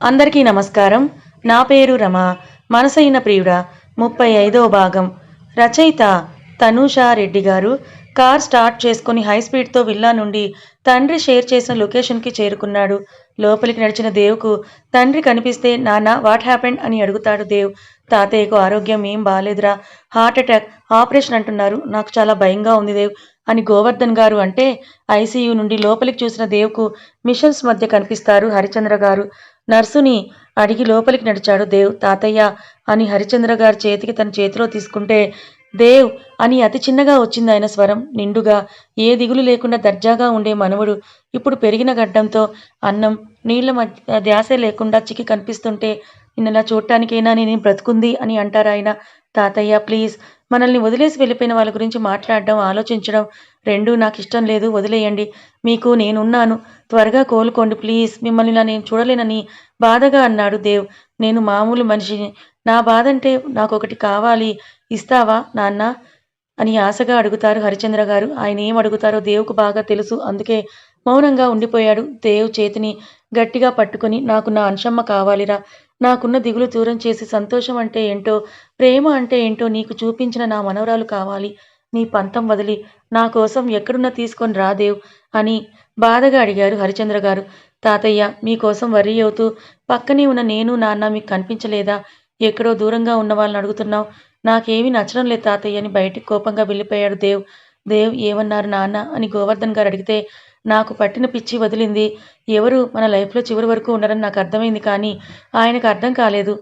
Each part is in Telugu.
అందరికీ నమస్కారం. నా పేరు రమ. మనసైన ప్రియుడ ముప్పై ఐదో భాగం. రచయిత తనూషా రెడ్డి గారు కార్ స్టార్ట్ చేసుకుని హై స్పీడ్తో విల్లా నుండి తండ్రి షేర్ చేసిన లొకేషన్కి చేరుకున్నాడు. లోపలికి నడిచిన దేవుకు తండ్రి కనిపిస్తే నాన్న వాట్ హ్యాపెండ్? అని అడుగుతాడు దేవ్. తాతయ్యకు ఆరోగ్యం ఏం బాగాలేదురా హార్ట్ అటాక్ ఆపరేషన్ అంటున్నారు. నాకు చాలా భయంగా ఉంది దేవ్ అని గోవర్ధన్ గారు అంటే ఐసీయూ నుండి లోపలికి చూసిన దేవుకు మిషన్స్ మధ్య కనిపిస్తారు హరిచంద్ర గారు. నర్సుని అడిగి లోపలికి నడిచాడు దేవ్. తాతయ్య అని హరిచంద్ర గారి చేతికి తన చేతిలో తీసుకుంటే దేవ్ అని అతి చిన్నగా వచ్చింది ఆయన స్వరం. నిండుగా ఏ దిగులు లేకుండా దర్జాగా ఉండే మనవడు ఇప్పుడు పెరిగిన గడ్డంతో అన్నం నీళ్ళ మధ్య ధ్యాసే లేకుండా చిక్కి కనిపిస్తుంటే నిన్నలా చూడటానికైనా నేను బ్రతుకుంది అని అంటారు ఆయన. తాతయ్య ప్లీజ్ మనల్ని వదిలేసి వెళ్ళిపోయిన వాళ్ళ గురించి మాట్లాడడం ఆలోచించడం రెండూ నాకు ఇష్టం లేదు. వదిలేయండి. మీకు నేనున్నాను. త్వరగా కోలుకోండి ప్లీజ్. మిమ్మల్ని ఇలా నేను చూడలేనని బాధగా అన్నాడు దేవ్. నేను మామూలు మనిషిని. నా బాధ అంటే నాకు ఒకటి కావాలి. ఇస్తావా నాన్న? అని ఆశగా అడుగుతారు హరిచంద్ర గారు. ఆయన ఏం అడుగుతారో దేవుకు బాగా తెలుసు. అందుకే మౌనంగా ఉండిపోయాడు దేవ్ చేతిని గట్టిగా పట్టుకొని నాకు నా అంశమ్మ కావాలిరా. నాకున్న దిగులు దూరం చేసి సంతోషం అంటే ఏంటో ప్రేమ అంటే ఏంటో నీకు చూపించిన నా మనవరాలు కావాలి. నీ పంతం వదిలి నా కోసం ఎక్కడున్నా తీసుకొని రాదేవ్ అని బాధగా అడిగారు హరిచంద్ర గారు. తాతయ్య మీకోసం వర్రీ అవుతూ పక్కనే ఉన్న నేను నాన్న మీకు కనిపించలేదా? ఎక్కడో దూరంగా ఉన్న వాళ్ళని అడుగుతున్నావు. నాకేమీ నచ్చడం లేదు తాతయ్య అని బయటికి కోపంగా వెళ్ళిపోయాడు దేవ్. దేవ్ ఏమన్నారు నాన్న అని గోవర్ధన్ గారు అడిగితే నాకు పట్టిన పిచ్చి వదిలింది. ఎవరు మన లైఫ్లో చివరి వరకు ఉండరని నాకు అర్థమైంది కానీ ఆయనకు అర్థం కాలేదు.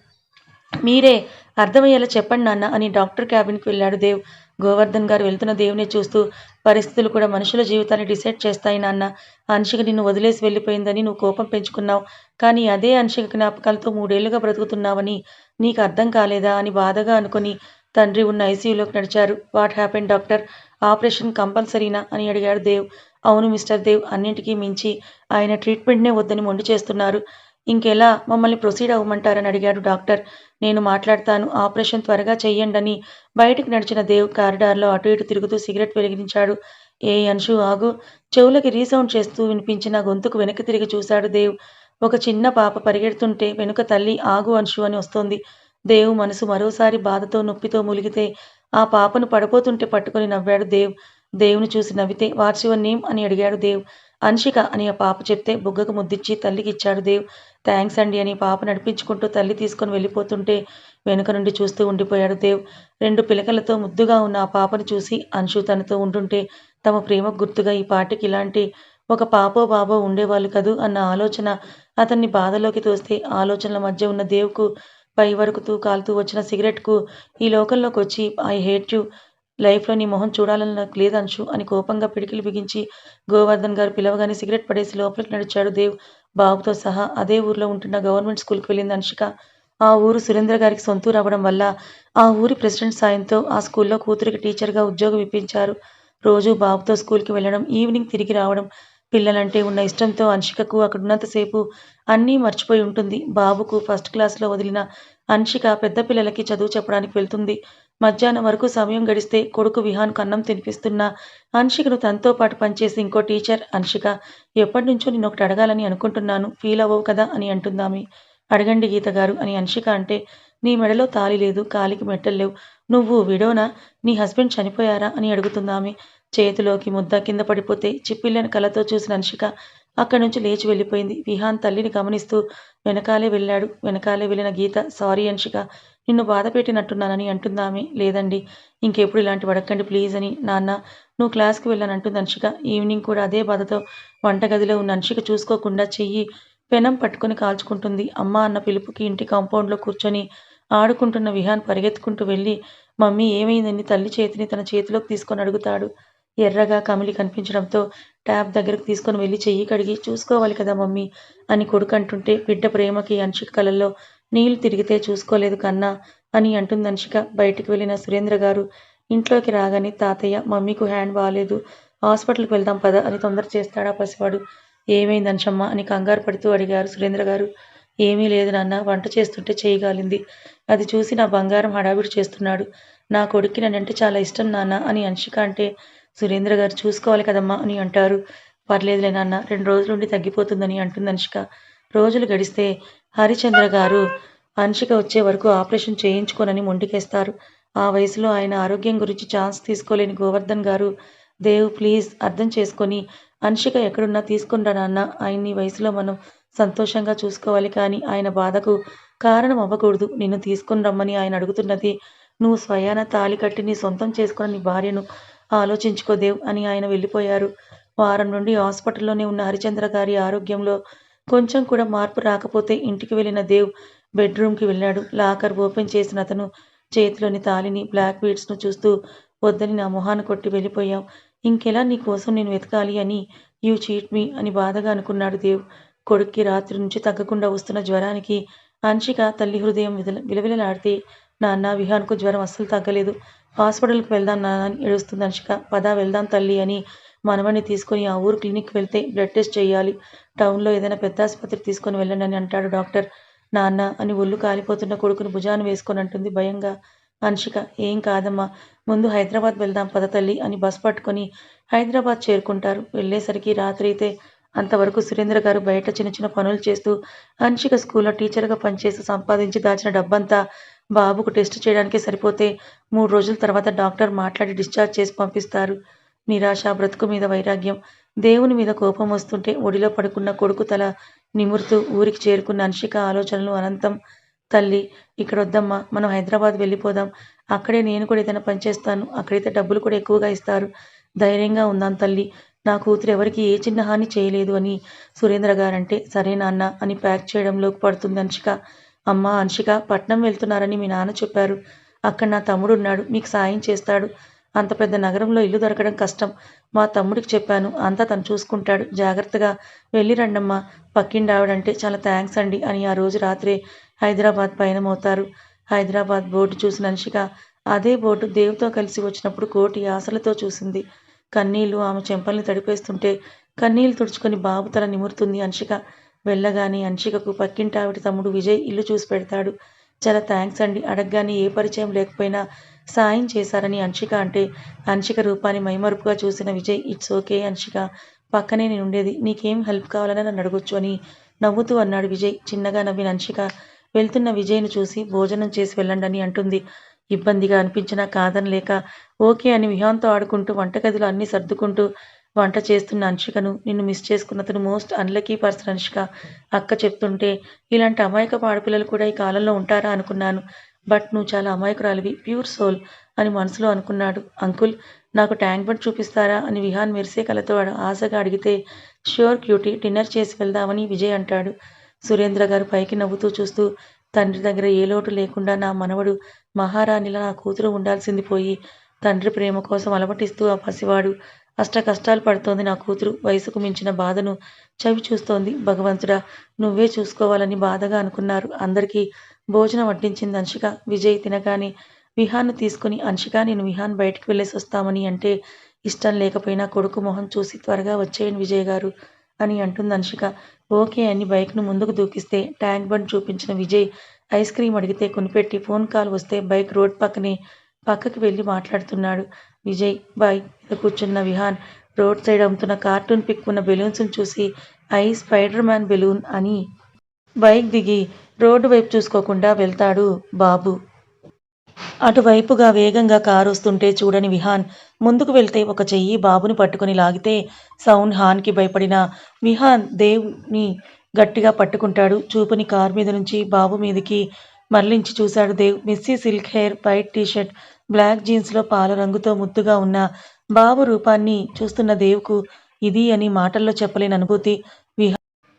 మీరే అర్థమయ్యేలా చెప్పండి నాన్న అని డాక్టర్ క్యాబిన్కి వెళ్ళాడు దేవ్. గోవర్ధన్ గారు వెళ్తున్న దేవుని చూస్తూ పరిస్థితులు కూడా మనుషుల జీవితాన్ని డిసైడ్ చేస్తాయి నాన్న. అంశిక నిన్ను వదిలేసి వెళ్ళిపోయిందని నువ్వు కోపం పెంచుకున్నావు. కానీ అదే అంశిక జ్ఞాపకాలతో మూడేళ్ళుగా బ్రతుకుతున్నావని నీకు అర్థం కాలేదా అని బాధగా అనుకుని తండ్రి ఉన్న ఐసీయూలోకి నడిచారు. What happen doctor? ఆపరేషన్ కంపల్సరీనా అని అడిగాడు దేవ్. అవును మిస్టర్ దేవ్ అన్నింటికీ మించి. ఆయన ట్రీట్మెంట్నే వద్దని మొండి చేస్తున్నారు. ఇంకెలా మమ్మల్ని ప్రొసీడ్ అవ్వమంటారని అడిగాడు డాక్టర్. నేను మాట్లాడతాను. ఆపరేషన్ త్వరగా చెయ్యండని. బయటికి నడిచిన దేవ్ కారిడార్లో అటు ఇటు తిరుగుతూ సిగరెట్ వెలిగించాడు. ఏ అంశు ఆగు. చెవులకి రీసౌండ్ చేస్తూ వినిపించిన గొంతుకు వెనక్కి తిరిగి చూశాడు దేవ్. ఒక చిన్న పాప పరిగెడుతుంటే వెనుక తల్లి ఆగు అంశు అని వస్తోంది. దేవ్ మనసు మరోసారి బాధతో నొప్పితో ములిగితే ఆ పాపను పడిపోతుంటే పట్టుకొని నవ్వాడు దేవ్. దేవుని చూసి నవ్వితే వాట్స్ యువర్ నేమ్ అని అడిగాడు దేవ్. అన్షిక అని ఆ పాప చెప్తే బుగ్గకు ముద్దిచ్చి తల్లికి ఇచ్చాడు దేవ్. థ్యాంక్స్ అండి అని పాప నడిపించుకుంటూ తల్లి తీసుకొని వెళ్ళిపోతుంటే వెనుక నుండి చూస్తూ ఉండిపోయాడు దేవ్. రెండు పిలకలతో ముద్దుగా ఉన్న ఆ పాపను చూసి అంశు తనతో ఉంటుంటే తమ ప్రేమకు గుర్తుగా ఈ పాటికి ఇలాంటి ఒక పాపో బాబో ఉండేవాళ్ళు కదూ అన్న ఆలోచన అతన్ని బాధలోకి తోస్తే ఆలోచనల మధ్య ఉన్న దేవుకు పై వరకుతూ కాలుతూ వచ్చిన సిగరెట్కు ఈ లోకంలోకి వచ్చి ఐ హేట్ యు లైఫ్లో నీ మొహం చూడాలని నాకు లేదంశు అని కోపంగా పిడికిలు బిగించి గోవర్ధన్ గారు పిలవగానే సిగరెట్ పడేసి లోపలికి నడిచాడు దేవ్. బాబుతో సహా అదే ఊర్లో ఉంటున్న గవర్నమెంట్ స్కూల్కి వెళ్ళింది అంశిక ఆ ఊరు సురేంద్ర గారికి సొంతూరు అవ్వడం వల్ల ఆ ఊరి ప్రెసిడెంట్ సాయంతో ఆ స్కూల్లో కూతురికి టీచర్గా ఉద్యోగం ఇప్పించారు. రోజు బాబుతో స్కూల్కి వెళ్ళడం ఈవినింగ్ తిరిగి రావడం పిల్లలంటే ఉన్న ఇష్టంతో అంశికకు అక్కడ ఉన్నంతసేపు అన్నీ మర్చిపోయి ఉంటుంది. బాబుకు ఫస్ట్ క్లాస్లో వదిలిన అంశిక పెద్ద పిల్లలకి చదువు చెప్పడానికి వెళ్తుంది. మధ్యాహ్నం వరకు సమయం గడిస్తే కొడుకు విహాన్కు అన్నం తినిపిస్తున్న అన్షికను తనతో పాటు పనిచేసి ఇంకో టీచర్ అన్షిక ఎప్పటి నుంచో నేను ఒకటి అడగాలని అనుకుంటున్నాను ఫీల్ అవ్వవు కదా? అని అంటుందామె. అడగండి గీత గారు అని అన్షిక అంటే నీ మెడలో తాలి లేదు కాలికి మెట్టలు లేవు నువ్వు విడోనా? నీ హస్బెండ్ చనిపోయారా? అని అడుగుతుందామె. చేతిలోకి ముద్ద కింద పడిపోతే చిప్పిల్లని కళ్ళతో చూసిన అన్షిక అక్కడి నుంచి లేచి వెళ్ళిపోయింది. విహాన్ తల్లిని గమనిస్తూ వెనకాలే వెళ్ళాడు. వెనకాలే వెళ్ళిన గీత సారీ అంశిక నిన్ను బాధ పెట్టినట్టున్నానని అంటుందామె లేదండి. ఇంకెప్పుడు ఇలాంటి వడకండి ప్లీజ్ అని. నాన్న నువ్వు క్లాస్కి వెళ్ళాను అంటుంది అంశిక ఈవినింగ్ కూడా అదే బాధతో వంటగదిలో ఉన్న అంశిక చూసుకోకుండా చెయ్యి పెనం పట్టుకొని కాల్చుకుంటుంది. అమ్మ అన్న పిలుపుకి ఇంటి కాంపౌండ్లో కూర్చొని ఆడుకుంటున్న విహాన్ పరిగెత్తుకుంటూ వెళ్ళి మమ్మీ ఏమైందని తల్లి చేతిని తన చేతిలోకి తీసుకొని అడుగుతాడు. ఎర్రగా కమిలి కనిపించడంతో ట్యాప్ దగ్గరకు తీసుకొని వెళ్ళి చెయ్యి కడిగి చూసుకోవాలి కదా మమ్మీ అని కొడుకు అంటుంటే బిడ్డ ప్రేమకి అంశిక కలలో నీళ్ళు తిరిగితే చూసుకోలేదు కన్నా అని అంటుంది అంశిక బయటికి వెళ్ళిన సురేంద్ర గారు ఇంట్లోకి రాగానే తాతయ్య మమ్మీకు హ్యాండ్ బాగాలేదు హాస్పిటల్కి వెళ్దాం పద అని తొందర చేస్తాడా పసివాడు. ఏమైంది అంశమ్మ అని కంగారు పడుతూ అడిగారు సురేంద్ర గారు. ఏమీ లేదు నాన్న వంట చేస్తుంటే చేయగాలింది అది చూసి నా బంగారం హడావిడి చేస్తున్నాడు. నా కొడుక్కి నన్నంటే చాలా ఇష్టం నాన్న అని అంశిక అంటే సురేంద్ర గారు చూసుకోవాలి కదమ్మా అని అంటారు. పర్లేదులే నాన్న రెండు రోజుల నుండి తగ్గిపోతుందని అంటుంది అనుష్క. రోజులు గడిస్తే హరిచంద్ర గారు అనుషిక వచ్చే వరకు ఆపరేషన్ చేయించుకోనని మొండికేస్తారు. ఆ వయసులో ఆయన ఆరోగ్యం గురించి ఛాన్స్ తీసుకోలేని గోవర్ధన్ గారు దేవ్ ప్లీజ్ అర్థం చేసుకొని అనుషిక ఎక్కడున్నా తీసుకుని నాన్న. ఆయన్ని వయసులో మనం సంతోషంగా చూసుకోవాలి కానీ ఆయన బాధకు కారణం అవ్వకూడదు. నిన్ను తీసుకుని రమ్మని ఆయన అడుగుతున్నది. నువ్వు స్వయాన తాళి కట్టి నీ సొంతం చేసుకున్న నీ భార్యను ఆలోచించుకో దేవ్ అని ఆయన వెళ్ళిపోయారు. వారం నుండి హాస్పిటల్లోనే ఉన్న హరిచంద్ర గారి ఆరోగ్యంలో కొంచెం కూడా మార్పు రాకపోతే ఇంటికి వెళ్ళిన దేవ్ బెడ్రూమ్కి వెళ్ళాడు. లాకర్ ఓపెన్ చేసిన అతను చేతిలోని తాళిని బ్లాక్ బీడ్స్ను చూస్తూ వద్దని నా మొహాన్ని కొట్టి వెళ్ళిపోయాం ఇంకెలా నీ కోసం నేను వెతకాలి అని యూ చీట్ మీ అని బాధగా అనుకున్నాడు దేవ్. కొడుక్కి రాత్రి నుంచి తగ్గకుండా వస్తున్న జ్వరానికి అంశిక తల్లి హృదయం విదల విలవిలలాడితే నాన్న విహాన్కు జ్వరం అస్సలు తగ్గలేదు. హాస్పిటల్కి వెళ్దాం నాన్న అని ఏడుస్తుంది అనుష్క. పద వెళ్దాం తల్లి అని మనవడిని తీసుకొని ఆ ఊరు క్లినిక్కి వెళ్తే బ్లడ్ టెస్ట్ చేయాలి. టౌన్లో ఏదైనా పెద్ద ఆసుపత్రికి తీసుకొని వెళ్ళండి అని అంటాడు డాక్టర్. నాన్న అని ఒళ్ళు కాలిపోతున్న కొడుకుని భుజాన్ని వేసుకొని అంటుంది భయంగా అంశిక ఏం కాదమ్మా ముందు హైదరాబాద్ వెళ్దాం పద తల్లి అని బస్ పట్టుకొని హైదరాబాద్ చేరుకుంటారు. వెళ్ళేసరికి రాత్రి అయితే అంతవరకు సురేంద్ర గారు బయట చిన్న చిన్న పనులు చేస్తూ అంశిక స్కూల్లో టీచర్గా పనిచేసి సంపాదించి దాచిన డబ్బంతా బాబుకు టెస్ట్ చేయడానికి సరిపోతే మూడు రోజుల తర్వాత డాక్టర్ మాట్లాడి డిశ్చార్జ్ చేసి పంపిస్తారు. నిరాశ బ్రతుకు మీద వైరాగ్యం దేవుని మీద కోపం వస్తుంటే ఒడిలో పడుకున్న కొడుకు తల నిమురుతూ ఊరికి చేరుకున్న అన్షిక ఆలోచనలు అనంతం. తల్లి ఇక్కడ వద్దమ్మా మనం హైదరాబాద్ వెళ్ళిపోదాం. అక్కడే నేను కూడా ఏదైనా పనిచేస్తాను అక్కడైతే డబ్బులు కూడా ఎక్కువగా ఇస్తారు. ధైర్యంగా ఉందాం తల్లి. నా కూతురు ఎవరికి ఏ చిన్న హాని చేయలేదు అని సురేంద్ర గారంటే సరే నాన్న అని ప్యాక్ చేయడంలోకి పడుతుంది అన్షిక. అమ్మ అంశిక పట్నం వెళ్తున్నారని మీ నాన్న చెప్పారు. అక్కడ నా తమ్ముడు ఉన్నాడు మీకు సాయం చేస్తాడు. అంత పెద్ద నగరంలో ఇల్లు దొరకడం కష్టం. మా తమ్ముడికి చెప్పాను అంతా తను చూసుకుంటాడు. జాగ్రత్తగా వెళ్ళి రండమ్మా. పక్కిండి ఆవిడంటే చాలా థ్యాంక్స్ అండి అని ఆ రోజు రాత్రే హైదరాబాద్ పయనమవుతారు. హైదరాబాద్ బోర్డు చూసిన అంశిక అదే బోర్డు దేవుతో కలిసి వచ్చినప్పుడు కోటి ఆశలతో చూసింది. కన్నీళ్ళు ఆమె చెంపల్ని తడిపేస్తుంటే కన్నీళ్ళు తుడుచుకొని బాబు తల నిమురుతుంది అంశిక వెళ్ళగానే అన్షికకు పక్కింటావిడ తమ్ముడు విజయ్ ఇల్లు చూసి పెడతాడు. చాలా థ్యాంక్స్ అండి. అడగగానే ఏ పరిచయం లేకపోయినా సాయం చేశారని అంశిక అంటే అంశిక రూపాన్ని మైమరుపుగా చూసిన విజయ్ ఇట్స్ ఓకే అన్షిక పక్కనే నేను ఉండేది నీకేం హెల్ప్ కావాలని నన్ను అడగొచ్చు అని నవ్వుతూ అన్నాడు విజయ్. చిన్నగా నవ్విన అన్షిక వెళ్తున్న విజయ్ను చూసి భోజనం చేసి వెళ్ళండి అని అంటుంది. ఇబ్బందిగా అనిపించినా కాదని లేక ఓకే అని విహాన్తో ఆడుకుంటూ వంటగదిలో అన్ని సర్దుకుంటూ వంట చేస్తున్న అంశికను నిన్ను మిస్ చేసుకున్నతను మోస్ట్ అన్లకీ పర్సన్ అంశిక అక్క చెప్తుంటే ఇలాంటి అమాయక ఆడపిల్లలు కూడా ఈ కాలంలో ఉంటారా? అనుకున్నాను. బట్ నువ్వు చాలా అమాయకురాలివి ప్యూర్ సోల్ అని మనసులో అనుకున్నాడు. అంకుల్ నాకు ట్యాంక్ బండ్ చూపిస్తారా? అని విహాన్ మెరిసే కలతో ఆశగా అడిగితే ష్యూర్ క్యూటీ డిన్నర్ చేసి వెళ్దామని విజయ్ అంటాడు. సురేంద్ర గారు పైకి నవ్వుతూ చూస్తూ తండ్రి దగ్గర ఏ లోటు లేకుండా నా మనవడు మహారాణిలా నా కూతురు ఉండాల్సింది పోయి తండ్రి ప్రేమ కోసం అలవటిస్తూ ఆ పసివాడు అష్ట కష్టాలు పడుతోంది నా కూతురు. వయసుకు మించిన బాధను చవి చూస్తోంది. భగవంతుడా నువ్వే చూసుకోవాలని బాధగా అనుకున్నారు. అందరికీ భోజనం వడ్డించింది అంశిక విజయ్ తినగానే విహాన్ను తీసుకుని అంశిక నేను విహాన్ బయటికి వెళ్ళేసి వస్తామని అంటే ఇష్టం లేకపోయినా కొడుకు మొహం చూసి త్వరగా వచ్చేయండి విజయ్ గారు అని అంటుంది అంశిక ఓకే అని బైక్ను ముందుకు దూకిస్తే ట్యాంక్ బండ్ చూపించిన విజయ్ ఐస్ క్రీమ్ అడిగితే కొనిపెట్టి ఫోన్ కాల్ వస్తే బైక్ రోడ్ పక్కనే పక్కకి వెళ్ళి మాట్లాడుతున్నాడు. విజయ్ బాయ్ మీద కూర్చున్న విహాన్ రోడ్ సైడ్ అమ్ముతున్న కార్టూన్ పిక్ ఉన్న బెలూన్స్ని చూసి ఐ స్పైడర్ మ్యాన్ బెలూన్ అని బైక్ దిగి రోడ్డు వైపు చూసుకోకుండా వెళ్తాడు బాబు. అటువైపుగా వేగంగా కారు వస్తుంటే చూడని విహాన్ ముందుకు వెళ్తే ఒక చెయ్యి బాబుని పట్టుకుని లాగితే సౌండ్ హాన్కి భయపడిన విహాన్ దేవ్ని గట్టిగా పట్టుకుంటాడు. చూపుని కారు మీద నుంచి బాబు మీదకి మరలించి చూశాడు Dev. Messy silk hair white t shirt black జీన్స్లో పాల రంగుతో ముద్దుగా ఉన్న బాబు రూపాన్ని చూస్తున్న దేవ్కు ఇది అని మాటల్లో చెప్పలేని అనుభూతి. విహాన్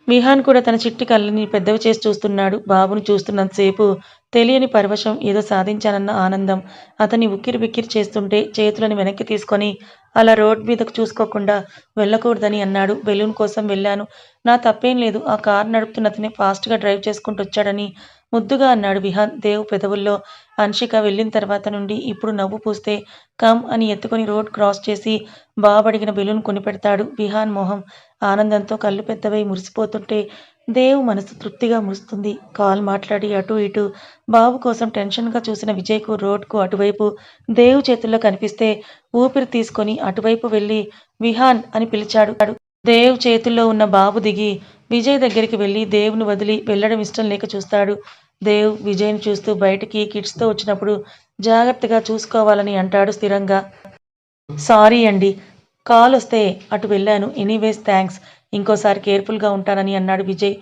విహాన్ కూడా తన చిట్టి కళ్ళని పెద్దవి చేసి చూస్తున్నాడు. బాబును చూస్తున్నంతసేపు తెలియని పరవశం ఏదో సాధించానన్న ఆనందం. అతన్ని ఉక్కిరి బిక్కిరి చేస్తుంటే చేతులను వెనక్కి తీసుకొని అలా రోడ్ మీదకు చూసుకోకుండా వెళ్ళకూడదని అన్నాడు. బెలూన్ కోసం వెళ్ళాను. నా తప్పేం లేదు. ఆ కార్ నడుపుతున్న అతనే ఫాస్ట్గా డ్రైవ్ చేసుకుంటూ వచ్చాడని ముద్దుగా అన్నాడు విహాన్. దేవ్ పెదవుల్లో అంశిక వెళ్ళిన తర్వాత నుండి ఇప్పుడు నవ్వు పూస్తే కమ్ అని ఎత్తుకొని రోడ్ క్రాస్ చేసి బాబడిగిన బెలూన్ కొనిపెడతాడు విహాన్ మొహం. ఆనందంతో కళ్ళు పెద్దవై మురిసిపోతుంటే దేవ్ మనసు తృప్తిగా మురుస్తుంది. కాల్ మాట్లాడి అటు ఇటు బాబు కోసం టెన్షన్గా చూసిన విజయ్కు రోడ్కు అటువైపు దేవ్ చేతుల్లో కనిపిస్తే ఊపిరి తీసుకొని అటువైపు వెళ్ళి విహాన్ అని పిలిచాడు. దేవ్ చేతుల్లో ఉన్న బాబు దిగి విజయ్ దగ్గరికి వెళ్ళి దేవ్ను వదిలి వెళ్ళడం ఇష్టం లేక చూస్తాడు. దేవ్ విజయ్ని చూస్తూ బయటికి కిడ్స్తో వచ్చినప్పుడు జాగ్రత్తగా చూసుకోవాలని అంటాడు స్థిరంగా. సారీ అండి కాల్ వస్తే అటు వెళ్ళాను. ఎనీవేస్ థ్యాంక్స్ ఇంకోసారి కేర్ఫుల్గా ఉంటానని అన్నాడు విజయ్.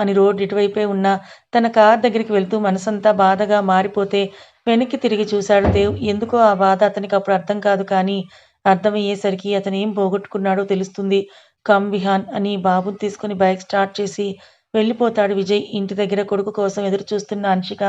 అని రోడ్ ఇటువైపే ఉన్న తన కార్ దగ్గరికి వెళ్తూ మనసంతా బాధగా మారిపోతే వెనక్కి తిరిగి చూశాడు దేవ్. ఎందుకో ఆ బాధ అతనికి అప్పుడు అర్థం కాదు కానీ అర్థమయ్యేసరికి అతను ఏం పోగొట్టుకున్నాడో తెలుస్తుంది. కమ్ విహాన్ అని బాబుని తీసుకుని బైక్ స్టార్ట్ చేసి వెళ్ళిపోతాడు విజయ్ ఇంటి దగ్గర కొడుకు కోసం ఎదురు చూస్తున్న అంశిక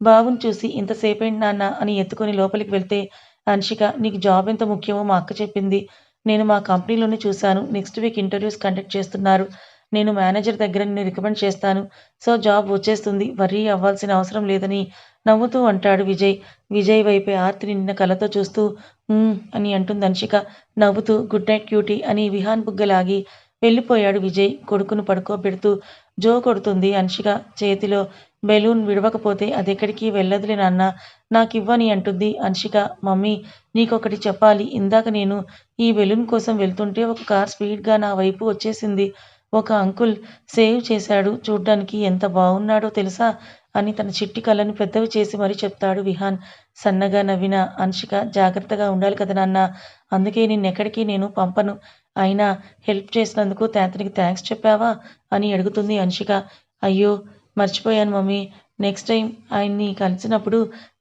బాబుని చూసి ఇంతసేపేంటి నాన్న? అని ఎత్తుకొని లోపలికి వెళ్తే అంశిక నీకు జాబ్ ఎంత ముఖ్యమో మా అక్క చెప్పింది. నేను మా కంపెనీలోనే చూశాను. నెక్స్ట్ వీక్ ఇంటర్వ్యూస్ కండక్ట్ చేస్తున్నారు. నేను మేనేజర్ దగ్గర నిన్ను రికమెండ్ చేస్తాను. సో జాబ్ వచ్చేస్తుంది. వర్రీ అవ్వాల్సిన అవసరం లేదని నవ్వుతూ అంటాడు విజయ్. విజయ్ వైపే ఆర్తి నిన్న కళ్ళతో చూస్తూ "ఉమ్" అని అంటుంది అంశిక నవ్వుతూ గుడ్ నైట్ క్యూటీ అని విహాన్ బుగ్గలాగి వెళ్ళిపోయాడు విజయ్. కొడుకును పడుకోబెడుతూ జో కొడుతుంది అంశిక చేతిలో బెలూన్ విడవకపోతే అదెక్కడికి వెళ్ళదులే నాన్న. నాకివ్వని అంటుంది అంశిక మమ్మీ నీకొకటి చెప్పాలి. ఇందాక నేను ఈ బెలూన్ కోసం వెళ్తుంటే ఒక కార్ స్పీడ్గా నా వైపు వచ్చేసింది. ఒక అంకుల్ సేవ్ చేశాడు. చూడ్డానికి ఎంత బాగున్నాడో తెలుసా? అని తన చిట్టి కళ్ళను పెద్దవి చేసి మరీ చెప్తాడు విహాన్. సన్నగా నవ్విన అన్షిక జాగ్రత్తగా ఉండాలి కదా నాన్న. అందుకే నిన్నెక్కడికి నేను పంపను. అయినా హెల్ప్ చేసినందుకు అతనికి థ్యాంక్స్ చెప్పావా? అని అడుగుతుంది అన్షిక. అయ్యో మర్చిపోయాను మమ్మీ. నెక్స్ట్ టైం ఆయన్ని కలిసినప్పుడు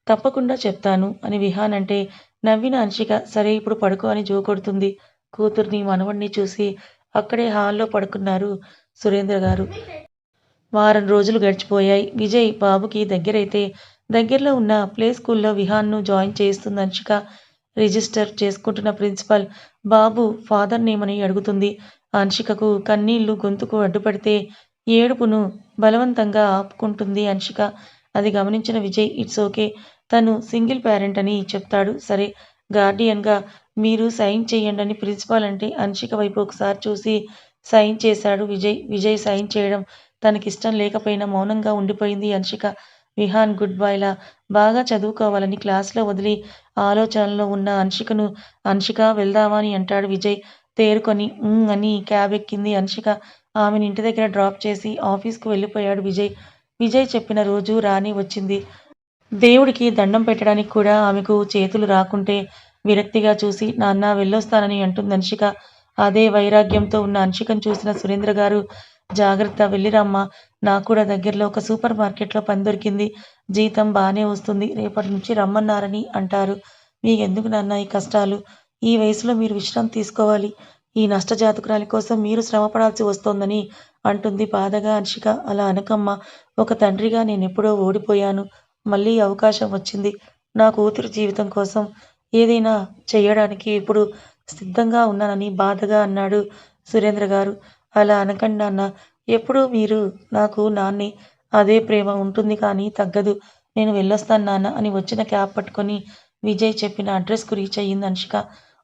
తప్పకుండా చెప్తాను అని విహాన్ అంటే నవ్విన అన్షిక సరే ఇప్పుడు పడుకో అని జోకొడుతుంది కూతుర్ని మనవణ్ణి చూసి అక్కడే హాల్లో పడుకున్నారు సురేంద్ర గారు. వారం రోజులు గడిచిపోయాయి. విజయ్ బాబుకి దగ్గరైతే దగ్గరలో ఉన్న ప్లే స్కూల్లో విహాన్ను జాయిన్ చేస్తుంది అంశిక రిజిస్టర్ చేసుకుంటున్న ప్రిన్సిపల్ బాబు ఫాదర్ నేమని అడుగుతుంది. అంశికకు కన్నీళ్ళు గొంతుకు అడ్డుపడితే ఏడుపును బలవంతంగా ఆపుకుంటుంది అంశిక అది గమనించిన విజయ్ ఇట్స్ ఓకే తను సింగిల్ పేరెంట్ అని చెప్తాడు. సరే గార్డియన్గా మీరు సైన్ చేయండి అని ప్రిన్సిపాల్ అంటే అంశిక వైపు ఒకసారి చూసి సైన్ చేశాడు విజయ్. విజయ్ సైన్ చేయడం తనకిష్టం లేకపోయినా మౌనంగా ఉండిపోయింది అన్షిక విహాన్ గుడ్ బాయ్లా బాగా చదువుకోవాలని క్లాస్లో వదిలి ఆలోచనలో ఉన్న అన్షికను అన్షిక వెళ్దామా అని అంటాడు విజయ్. తేరుకొని అని క్యాబ్ ఎక్కింది అన్షిక ఆమెను ఇంటి దగ్గర డ్రాప్ చేసి ఆఫీస్కు వెళ్ళిపోయాడు విజయ్. విజయ్ చెప్పిన రోజు రాని వచ్చింది. దేవుడికి దండం పెట్టడానికి కూడా ఆమెకు చేతులు రాకుంటే విరక్తిగా చూసి నాన్న వెళ్ళొస్తానని అంటుంది అన్షిక అదే వైరాగ్యంతో ఉన్న అన్షికను చూసిన సురేంద్ర గారు జాగ్రత్త వెళ్ళిరమ్మా నాకు కూడా దగ్గరలో ఒక సూపర్ మార్కెట్లో పని దొరికింది. జీతం బాగానే వస్తుంది. రేపటి నుంచి రమ్మన్నారని అంటారు. మీకెందుకు నాన్న ఈ కష్టాలు? ఈ వయసులో మీరు విశ్రాంతి తీసుకోవాలి. ఈ నష్టజాతకురాలి కోసం మీరు శ్రమపడాల్సి వస్తోందని అంటుంది బాధగా అంశిక అలా అనకమ్మ. ఒక తండ్రిగా నేను ఎప్పుడో ఓడిపోయాను. మళ్ళీ అవకాశం వచ్చింది. నా కూతురు జీవితం కోసం ఏదైనా చేయడానికి ఇప్పుడు సిద్ధంగా ఉన్నానని బాధగా అన్నాడు సురేంద్ర గారు అలా అనకండి నాన్న. ఎప్పుడూ మీరు నాకు నాన్నే అదే ప్రేమ ఉంటుంది కానీ తగ్గదు. నేను వెళ్ళొస్తాను నాన్న అని వచ్చిన క్యాబ్ పట్టుకొని విజయ్ చెప్పిన అడ్రస్కు రీచ్ అయ్యింది అనుష్క.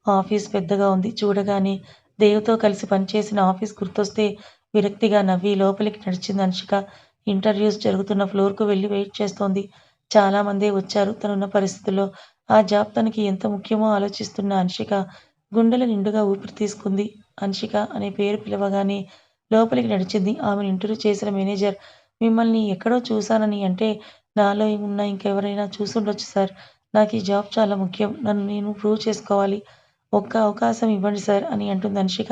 ఆఫీస్ పెద్దగా ఉంది చూడగానే దేవ్తో కలిసి పనిచేసిన ఆఫీస్ గుర్తొస్తే విరక్తిగా నవ్వి లోపలికి నడిచింది అంశిక ఇంటర్వ్యూస్ జరుగుతున్న ఫ్లోర్కు వెళ్ళి వెయిట్ చేస్తోంది. చాలామందే వచ్చారు. తనున్న పరిస్థితుల్లో ఆ జాబ్ తనకి ఎంత ముఖ్యమో ఆలోచిస్తున్న అనుషిక గుండెల నిండుగా ఊపిరి తీసుకుంది. అన్షిక అనే పేరు పిలవగానే లోపలికి నడిచింది. ఆమెను ఇంటర్వ్యూ చేసిన మేనేజర్ మిమ్మల్ని ఎక్కడో చూశానని అంటే నాలో ఉన్న ఇంకెవరైనా చూసుండొచ్చు సార్. నాకు ఈ జాబ్ చాలా ముఖ్యం. నన్ను నేను ప్రూవ్ చేసుకోవాలి. ఒక్క అవకాశం ఇవ్వండి సార్ అని అంటుంది అన్షిక.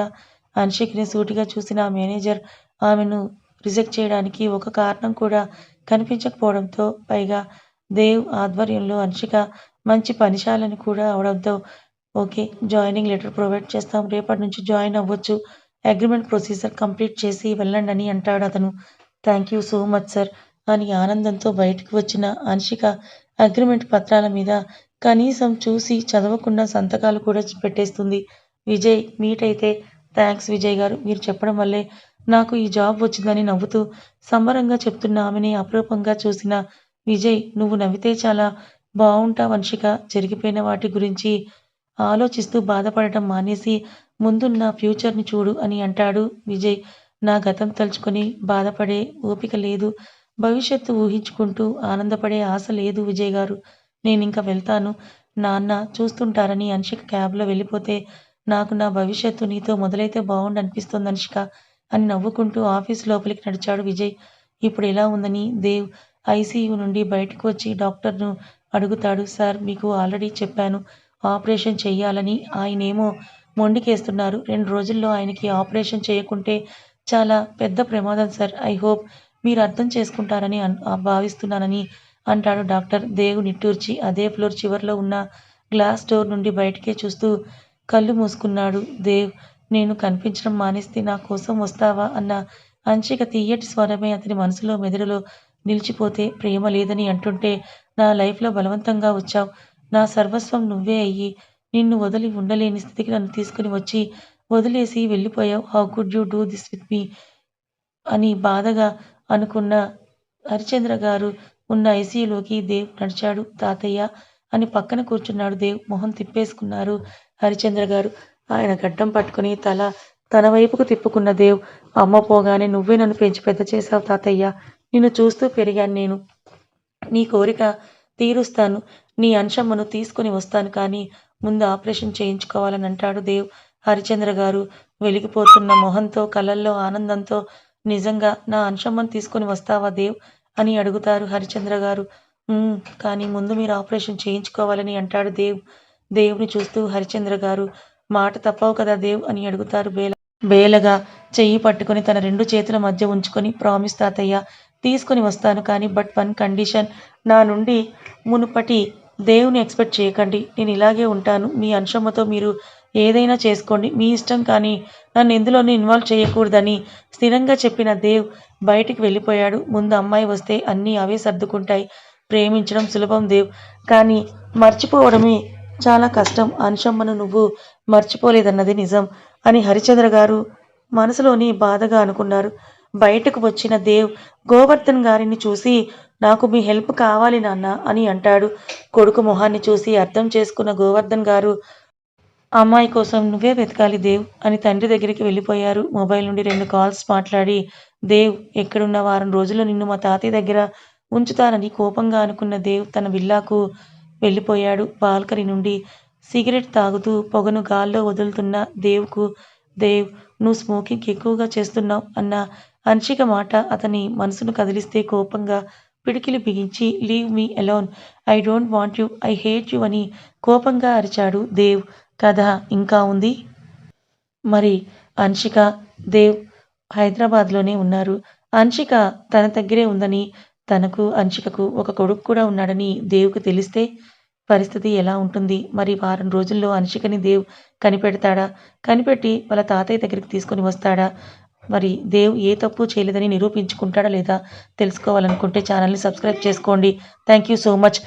అన్షిక్ని సూటిగా చూసిన ఆ మేనేజర్ ఆమెను రిజెక్ట్ చేయడానికి ఒక కారణం కూడా కనిపించకపోవడంతో పైగా దేవ్ ఆధ్వర్యంలో అన్షిక మంచి పనిశాలని కూడా అవడంతో ఓకే జాయినింగ్ లెటర్ ప్రొవైడ్ చేస్తాం. రేపటి నుంచి జాయిన్ అవ్వచ్చు. అగ్రిమెంట్ ప్రొసీజర్ కంప్లీట్ చేసి వెళ్ళండి అని అంటాడు అతను. Thank you so much sir అని ఆనందంతో బయటకు వచ్చిన అన్షిక అగ్రిమెంట్ పత్రాల మీద కనీసం చూసి చదవకుండా సంతకాలు కూడా పెట్టేస్తుంది. విజయ్ మీట్ అయితే థ్యాంక్స్ విజయ్ గారు. మీరు చెప్పడం వల్లే నాకు ఈ జాబ్ వచ్చిందని నవ్వుతూ సంబరంగా చెప్తున్న ఆమెని అపరూపంగా చూసిన విజయ్ నువ్వు నవ్వితే చాలా బాగుంటావు అంశిక జరిగిపోయిన వాటి గురించి ఆలోచిస్తూ బాధపడటం మానేసి ముందున్న ఫ్యూచర్ని చూడు అని అంటాడు విజయ్. నా గతం తలుచుకొని బాధపడే ఓపిక లేదు. భవిష్యత్తు ఊహించుకుంటూ ఆనందపడే ఆశ లేదు విజయ్ గారు. నేనింక వెళ్తాను. నాన్న చూస్తుంటారని అంశిక క్యాబ్లో వెళ్ళిపోతే నాకు నా భవిష్యత్తు నీతో మొదలైతే బాగుండు అనిపిస్తుంది అంశిక అని నవ్వుకుంటూ ఆఫీస్ లోపలికి నడిచాడు విజయ్. ఇప్పుడు ఎలా ఉందని దేవ్ ఐసీయూ నుండి బయటకు వచ్చి డాక్టర్ను అడుగుతాడు. సార్ మీకు ఆల్రెడీ చెప్పాను. ఆపరేషన్ చేయాలని ఆయనేమో మొండికేస్తున్నారు. రెండు రోజుల్లో ఆయనకి ఆపరేషన్ చేయకుంటే చాలా పెద్ద ప్రమాదం సార్. ఐ హోప్ మీరు అర్థం చేసుకుంటారని భావిస్తున్నానని అంటాడు డాక్టర్. దేవు నిట్టూర్చి అదే ఫ్లోర్ చివరిలో ఉన్న గ్లాస్ డోర్ నుండి బయటికే చూస్తూ కళ్ళు మూసుకున్నాడు. దేవ్ నేను కనిపించడం మానేస్తే నా కోసం వస్తావా అన్న అంచిక తీయటి స్వరమే అతని మనసులో మెదడులో నిలిచిపోతే ప్రేమ లేదని అంటుంటే నా లైఫ్లో బలవంతంగా వచ్చావు. నా సర్వస్వం నువ్వే అయ్యి నిన్ను వదిలి ఉండలేని స్థితికి నన్ను తీసుకుని వచ్చి వదిలేసి వెళ్ళిపోయావు. How could you do this with me అని బాధగా అనుకున్న హరిచంద్ర గారు ఉన్న ఐసీయూలోకి దేవ్ నడిచాడు. తాతయ్య అని పక్కన కూర్చున్నాడు దేవ్. మొహం తిప్పేసుకున్నారు హరిచంద్ర గారు. ఆయన గడ్డం పట్టుకుని తల తన వైపుకు తిప్పుకున్న దేవ్ అమ్మ పోగానే నువ్వే నన్ను పెంచి పెద్ద చేశావు తాతయ్య. నిన్ను చూస్తూ పెరిగాను నేను. నీ కోరిక తీరుస్తాను. నీ అంశమ్మను తీసుకుని వస్తాను కానీ ముందు ఆపరేషన్ చేయించుకోవాలని అంటాడు దేవ్. హరిచంద్ర గారు వెలిగిపోతున్న మొహంతో కళ్ళల్లో ఆనందంతో నిజంగా నా అంశమ్మను తీసుకుని వస్తావా దేవ్? అని అడుగుతారు హరిచంద్ర గారు. కానీ ముందు మీరు ఆపరేషన్ చేయించుకోవాలని అంటాడు దేవ్. దేవుని చూస్తూ హరిచంద్ర గారు మాట తప్పవు కదా దేవ్? అని అడుగుతారు బేల బేలగా. చెయ్యి పట్టుకొని తన రెండు చేతుల మధ్య ఉంచుకొని ప్రామిస్ తాతయ్య తీసుకొని వస్తాను కానీ బట్ వన్ కండిషన్. నా నుండి మునుపటి దేవుని ఎక్స్పెక్ట్ చేయకండి. నేను ఇలాగే ఉంటాను. మీ అంశమ్మతో మీరు ఏదైనా చేసుకోండి. మీ ఇష్టం కానీ నన్ను ఎందులోనూ ఇన్వాల్వ్ చేయకూడదని స్థిరంగా చెప్పిన దేవ్ బయటికి వెళ్ళిపోయాడు. ముందు అమ్మాయి వస్తే అన్నీ అవే సర్దుకుంటాయి. ప్రేమించడం సులభం దేవ్. కానీ మర్చిపోవడమే చాలా కష్టం. అంశమ్మను నువ్వు మర్చిపోలేదన్నది నిజం అని హరిచంద్ర గారు మనసులోని బాధగా అనుకున్నారు. బయటకు వచ్చిన దేవ్ గోవర్ధన్ గారిని చూసి నాకు మీ హెల్ప్ కావాలి నాన్న అని అంటాడు. కొడుకు మొహాన్ని చూసి అర్థం చేసుకున్న గోవర్ధన్ గారు అమ్మాయి కోసం నువ్వే వెతకాలి దేవ్ అని తండ్రి దగ్గరికి వెళ్ళిపోయారు. మొబైల్ నుండి రెండు కాల్స్ మాట్లాడి దేవ్ ఎక్కడున్న వారం రోజుల్లో నిన్ను మా తాతయ్య దగ్గర ఉంచుతానని కోపంగా అనుకున్న దేవ్ తన విల్లాకు వెళ్ళిపోయాడు. బాల్కనీ నుండి సిగరెట్ తాగుతూ పొగను గాల్లో వదులుతున్న దేవ్కు దేవ్ నువ్వు స్మోకింగ్ ఎక్కువగా చేస్తున్నావు అన్న అంశిక మాట అతని మనసును కదిలిస్తే కోపంగా పిడికిలి బిగించి leave me alone I don't want you. I hate you అని కోపంగా అరిచాడు దేవ్. కథ ఇంకా ఉంది? మరి అన్షిక దేవ్ హైదరాబాద్లోనే ఉన్నారు. అన్షిక తన దగ్గరే ఉందని తనకు అన్షికకు ఒక కొడుకు కూడా ఉన్నాడని దేవుకు తెలిస్తే పరిస్థితి ఎలా ఉంటుంది? మరి వారం రోజుల్లో అన్షికని దేవ్ కనిపెడతాడా? కనిపెట్టి వాళ్ళ తాతయ్య దగ్గరికి తీసుకొని వస్తాడా? మరి దేవ్ ఏ తప్పు చేయలేదని నిరూపించుకుంటాడా లేదా తెలుసుకోవాలనుకుంటే ఛానల్ని సబ్స్క్రైబ్ చేసుకోండి. Thank you so much